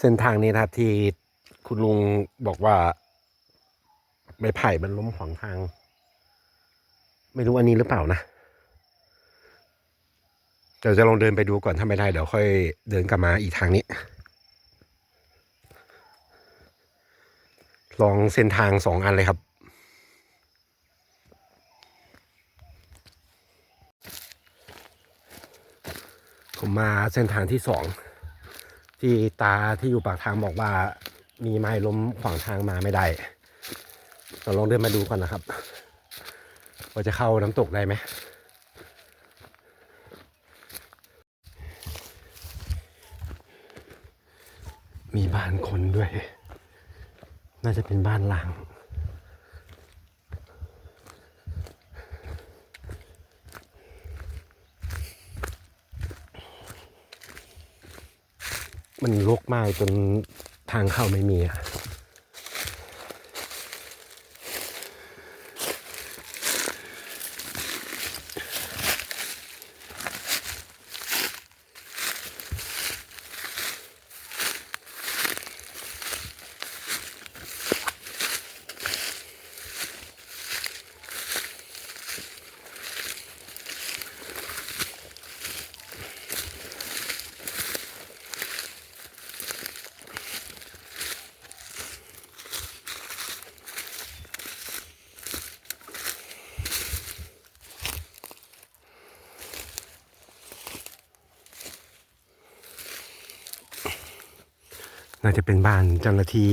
เส้นทางนี้นะครับที่คุณลุงบอกว่า ไม้ไผ่มันล้มขวางทาง ไม่รู้อันนี้หรือเปล่านะเดี๋ยวจะลองเดินไปดูก่อนถ้าไม่ได้เดี๋ยวค่อยเดินกลับมาอีกทางนี้ ลองเส้นทางสองอันเลยครับผมมาเส้นทางที่สอง ที่ตาที่อยู่ปากทางบอกว่า มีไม้ล้มขวางทางมาไม่ได้เราลองเดินมาดูก่อนนะครับว่าจะเข้าน้ำตกได้ไหมมีบ้านคนด้วย น่าจะเป็นบ้านล้าง มันรกมากจนทางเข้าไม่มี น่าจะเป็นบ้านเจ้าหน้าที่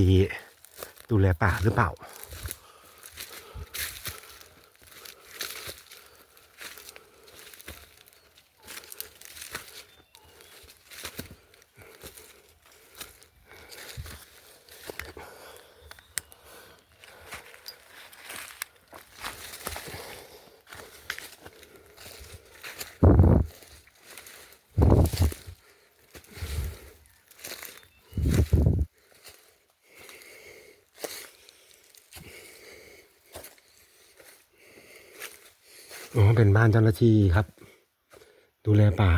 ดูแลป่าหรือเปล่า อ๋อเป็นบ้านเจ้าหน้าที่ครับ ดูแลป่า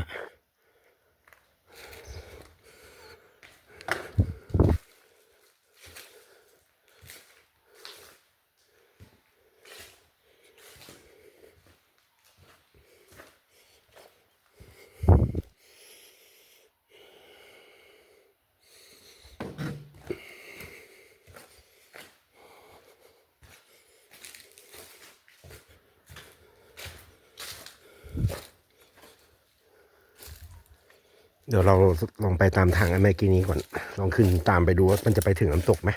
เดี๋ยวเราลองไปตามทางอันเมื่อกี้นี้ก่อน ลองขึ้นตามไปดูว่ามันจะไปถึงน้ำตกไหม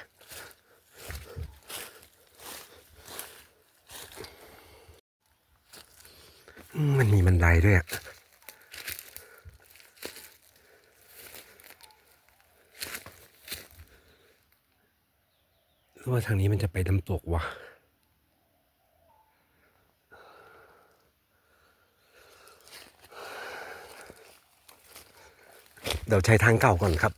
มันมีบันไดด้วยอะรือว่าทางนี้มันจะไปน้ำตกว่ะ เดี๋ยวใช้ทางเก่าก่อนครับ